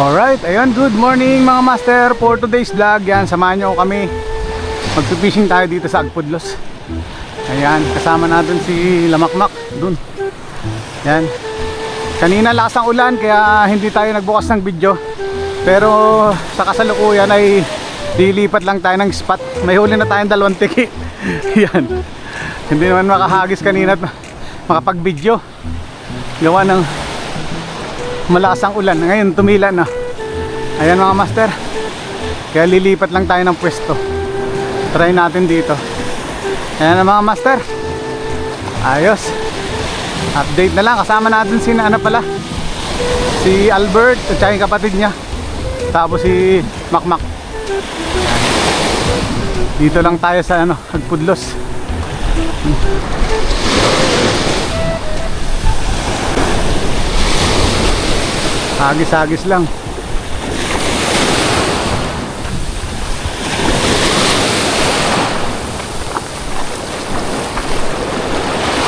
Alright, ayun, good morning mga master for today's vlog. Yan, samahan nyo kami. Magpipishing tayo dito sa Agpudlos. Ayan, kasama natin si Lamakmak dun. Yan. Kanina lakas ang ulan kaya hindi tayo nagbukas ng video. Pero sa kasalukuyan ay dilipat lang tayo ng spot. May huli na tayong dalawang tiki. Yan. Hindi naman makahagis kanina at makapag-video. Gawa ng malakas ang ulan. Ngayon tumila na. Ayan mga master. Kaya lilipat lang tayo ng pwesto. Try natin dito. Ayan na mga master. Ayos. Update na lang. Kasama natin si ano pala. Si Albert at yung kapatid niya. Tapos si Makmak. Dito lang tayo sa ano, Agpudlos. Hagis-hagis lang.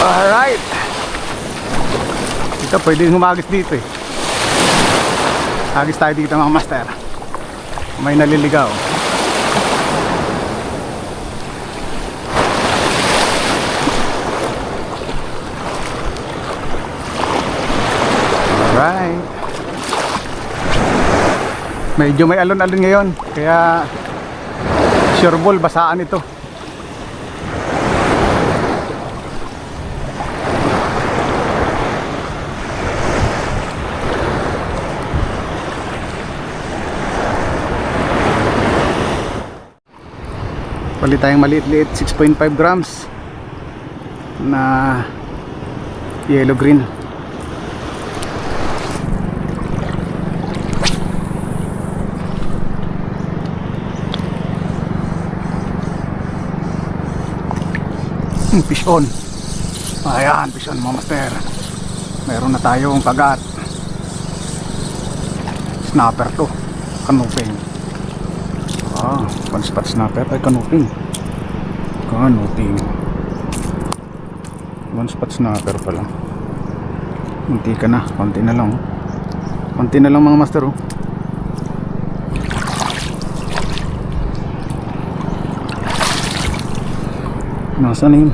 Alright. Ito pwede humagis dito eh. Hagis tayo dito mga master. May naliligaw. Alright. Medyo may alon-alon ngayon. Kaya sure basaan ito. Palit tayong maliit-liit 6.5 grams na yellow green. Hmm, fish on. Ayan, fish on mga master. Meron na tayong pagat. Snapper to. Kanuping. Ah, one spot snapper. Ay, kanuping. Kanuping. One spot snapper pala. Kunti ka na. Kunti na lang. oh. Kunti na lang mga master. Oh. Nasaan na yun?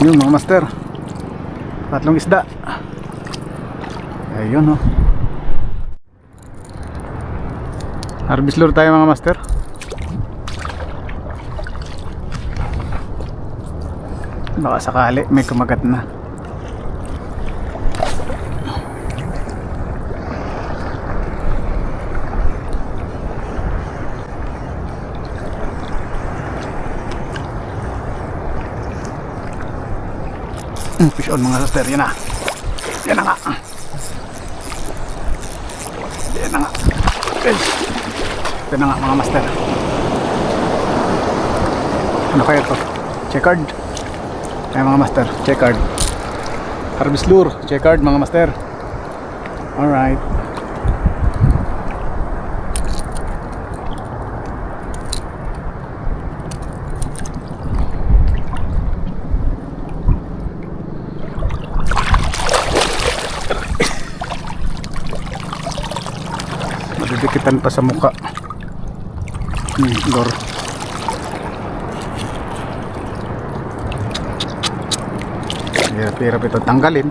Yun mga master. Tatlong isda. Ayun oh. Harvest lure tayo mga master Baka sakali may kumagat na Mm, fish on mga sister, yan na. Yan na nga. Yan na nga. Ito na nga mga master. Ano kaya to? Checkered. Ay mga master, checkered. Harvest lure, checkered mga master. Alright. Madidikitan pa sa muka. Hmm, door. Hirap-hirap ito tanggalin.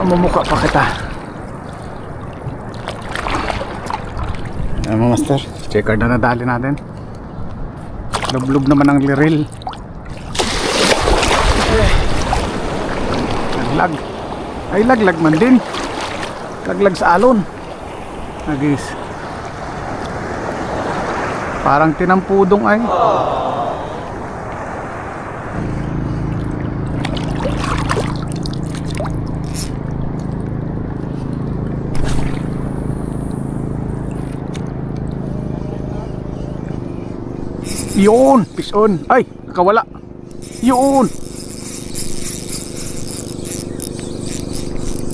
Mamumuka pa kita. Ayan mga master, checker na nadali natin. Lublog naman ang liril. Naglag. Ay laglag man din. Laglag sa alon. Nagis. Parang tinampudong ay. Yun, fish on. Ay, nakawala. Yun.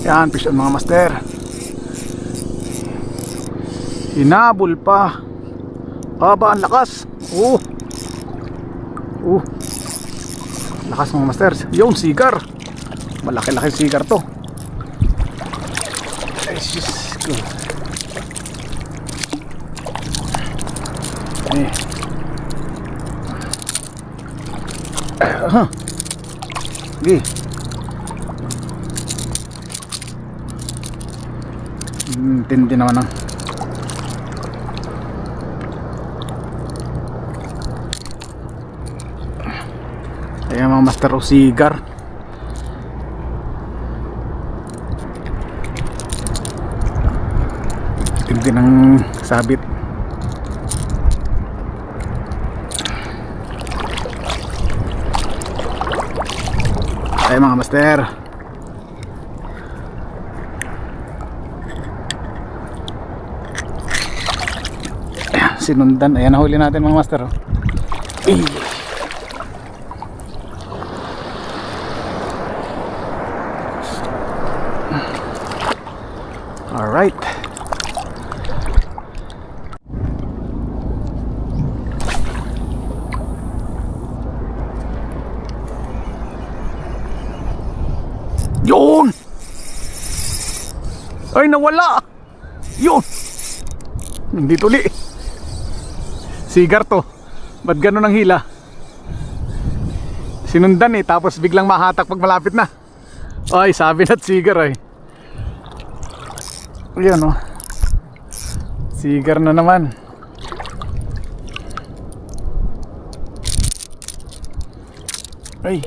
Yan, fish on mga master. Hinabol pa. Aba, ang lakas. Oh. Oh. Lakas mga masters. Yung sigar. Malaki-laki sigar to. Ay, sus ko. Eh. Aha. Sige. Hmm, tindi naman ang Ayan mga master o sigar Tindi ng sabit. Ayan mga master. Sinundan. Ayan nahuli natin mga master oh. All right. Yun! Ay, nawala! Yun! Hindi tuli. Sigar to. Ba't ganun ang hila? Sinundan eh, tapos biglang mahatak pag malapit na. Ay, sabi na't sigar ay. Ayan o. Sigar na naman. Ay.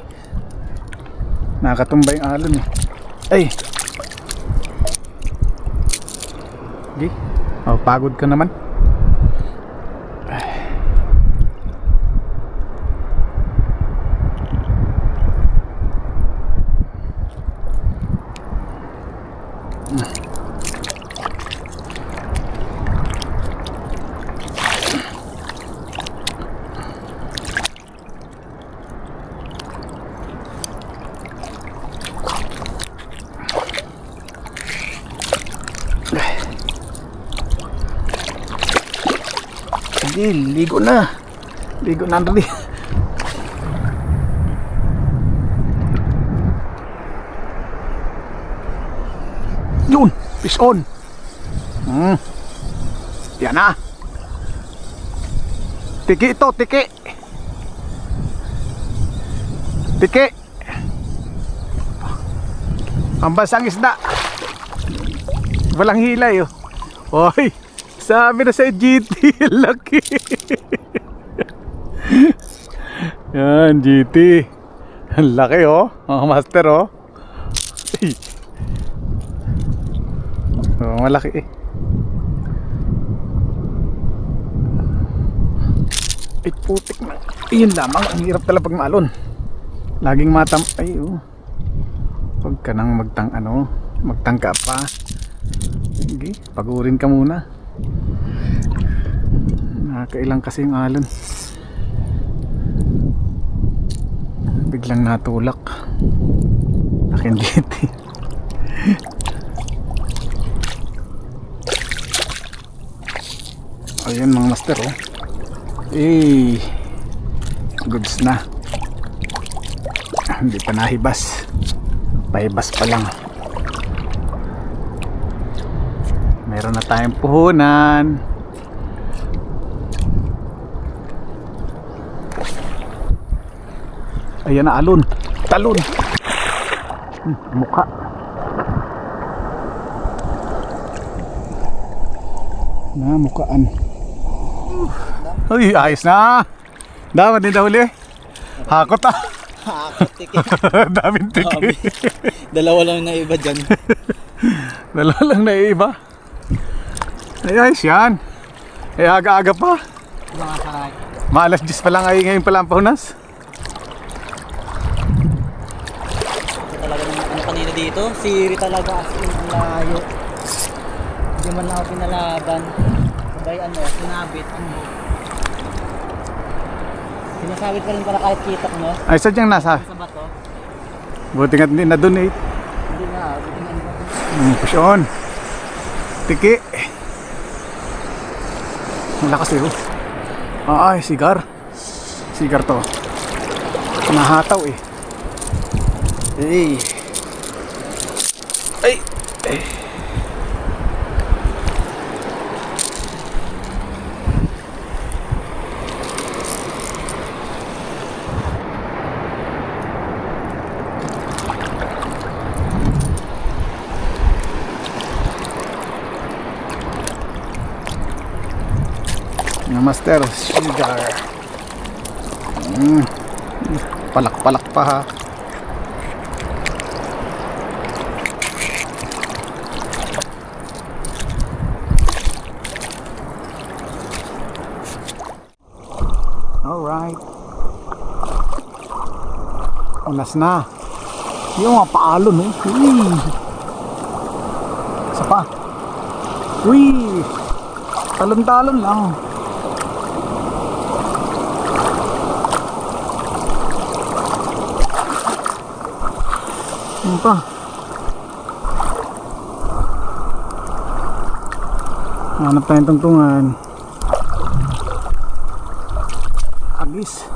Nakatumba yung alon eh. Ay. Di. Oh, pagod ka naman. Sige, ligo na. Ligo na rin. Yun, fish on. Hmm. Yan na. Tiki ito, tiki. Tiki. Ang basang isda. Walang hilay oh. Oy, sabi na sa GT, laki. Yan, GT. Laki oh, mga master oh. Ay. Oh, malaki eh. Ay, putik na. Iyon lamang, ang hirap talaga pag maalon. Laging matam... Ay, oh. Huwag ka nang magtang ano, magtangka pa. Sige, pagurin ka muna. Nakakailang kasi yung alon. Biglang natulak. Akin dito. Ayun mga master oh. Eh, goods na. Hindi pa nahibas. Pahibas pa lang. Meron na tayong puhunan. Ayan na alon. Talon. Hmm, mukha. Na mukhaan. Uy, ayos na. Dapat din daw uli. Hakot ah. Hakot tiki. Daming tiki. Dalawa lang na iba dyan. Dalawa lang na iba. Ay, ayos yan. Ay, aga-aga pa. Mga. Maalas 10 pa lang ay ngayon pa lang pahunas. Ito talaga ng ano kanina dito. Siri talaga as in ang layo. Hindi man lang ako pinalaban. Sabay ano, sinabit. Ano. Sinasabit pa rin pala kahit kitak mo. Ay, sadyang nasa. Sa bato. Buti nga hindi na-donate. Hindi nga, buti nga hindi Mm, push on. Tiki. Ang lakas eh. oh. Ah, ay, sigar. Sigar to. Nahataw eh. Hey. Ay. Ay. Master, sigar. Mm. Palak-palak pa ha. Alright. Ulas na. Yung mga paalo no. Uy. Isa pa. Uy. Talon-talon lang. Ano pa? Hanap tayong tungtungan. Agis.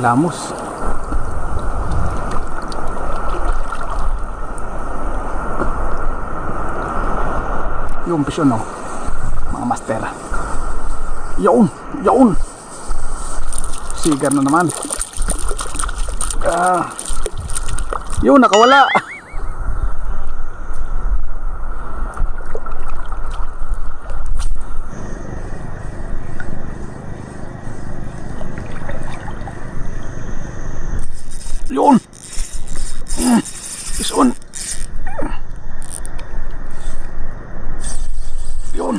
Pilamos. Yung pisyon no. Mga master. Yun, yun. Sigar na naman. Ah. Yun, nakawala. Yun. Mm, on. Yun.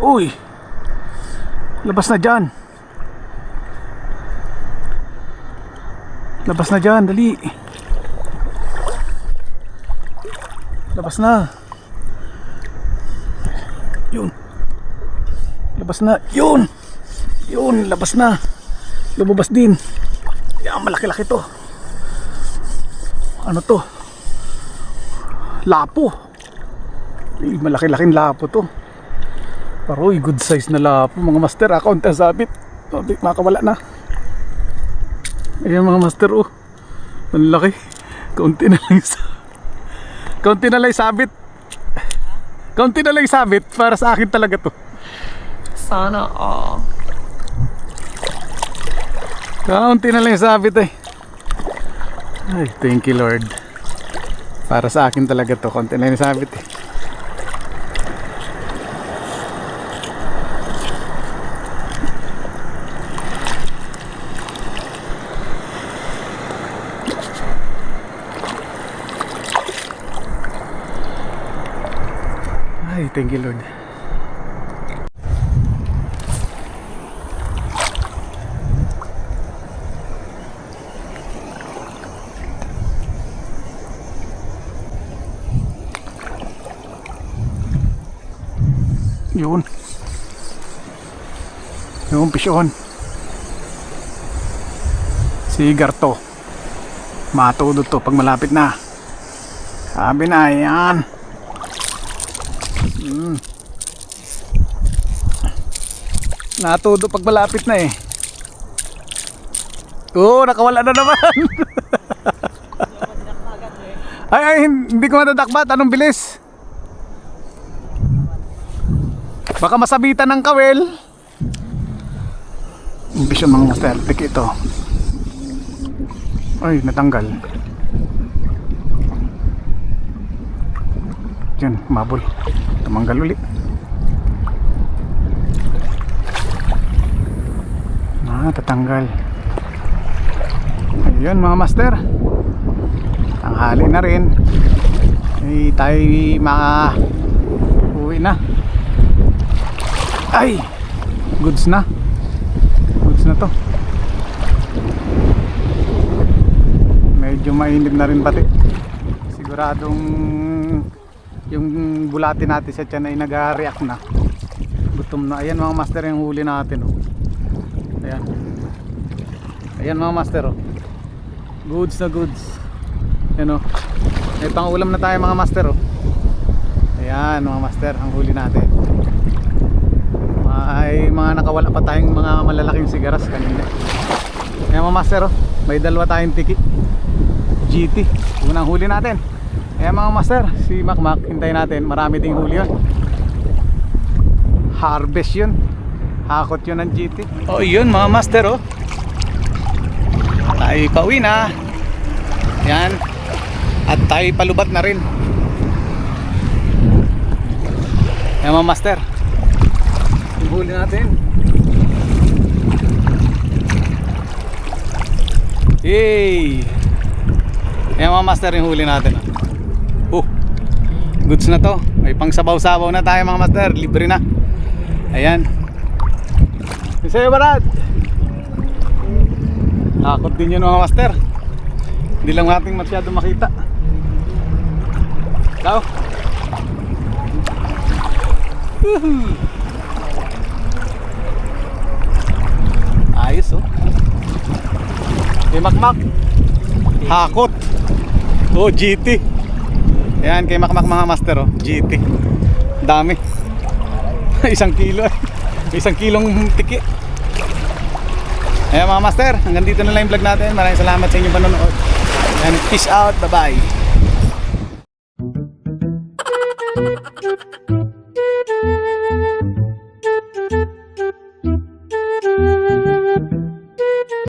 Uy. Labas na dyan. Labas na dyan, dali. Labas na. Yun. Labas na. Yun. Yun, labas na. Lumabas din. Malaki-laki to. Ano to? Lapo. Malaki-laking lapo to. Paroy, good size na lapo. Mga master, account ang sabit. Makawala na. Ayan mga master, oh. Ang. Kaunti na lang sa... Kaunti na lang yung sabit. Kaunti na lang yung sabit. Para sa akin talaga to. Sana all. Kaunti na lang yung sabit eh. Ay, thank you Lord. Para sa akin talaga to. Kaunti na lang yung sabit eh. Ay, thank you Lord. Yun. Yung pisyon. Sigar to. Matudot to pag malapit na. Sabi na, yan. Mm. Natudo pag malapit na eh. Oo, nakawala na naman. ay, ay, hindi ko matadakbat. Anong bilis? Baka masabitan ng kawel. Umpisa mga master, tik ito. Ay, natanggal. Yan, mabul. Tumanggal uli. Ah, tatanggal. Ayun mga master. Tanghali na rin. Eh, tayo maka uwi na. Ay! Goods na. Goods na to. Medyo mainit na rin pati. Siguradong yung bulati natin sa tiyan ay nag-react na. Gutom na. Ayan mga master yung huli natin. Oh. Ayan. Ayan mga master oh. Goods na goods. Yan oh. May pangulam na tayo mga master oh. Ayan mga master, ang huli natin. Nakawala pa tayong mga malalaking sigaras kanina. Ayan mga master oh. May dalawa tayong tiki. GT. Unang huli natin. Ayan mga master, si Macmac, hintayin natin. Marami ding huli yun. Harvest yun. Hakot yun ng GT. Oh, yun mga master oh. Tayo pauwi na. Yan. At tayo palubat na rin. Yan mga master. Huli natin. Yay! Yan mga master yung huli natin. Oh. Goods na to. May pang sabaw-sabaw na tayo mga master. Libre na. Ayan. Sa'yo Barad. Takot din yun mga master. Hindi lang natin masyado makita. Ikaw? Woohoo! Ayos oh. Kay Makmak. Hakot. Oh, GT. Ayan, kay Makmak mga master oh. GT. Dami. Isang kilo. Isang kilong tiki. Ayan mga master, hanggang dito na lang yung vlog natin. Maraming salamat sa inyong panonood. And peace out. Bye-bye.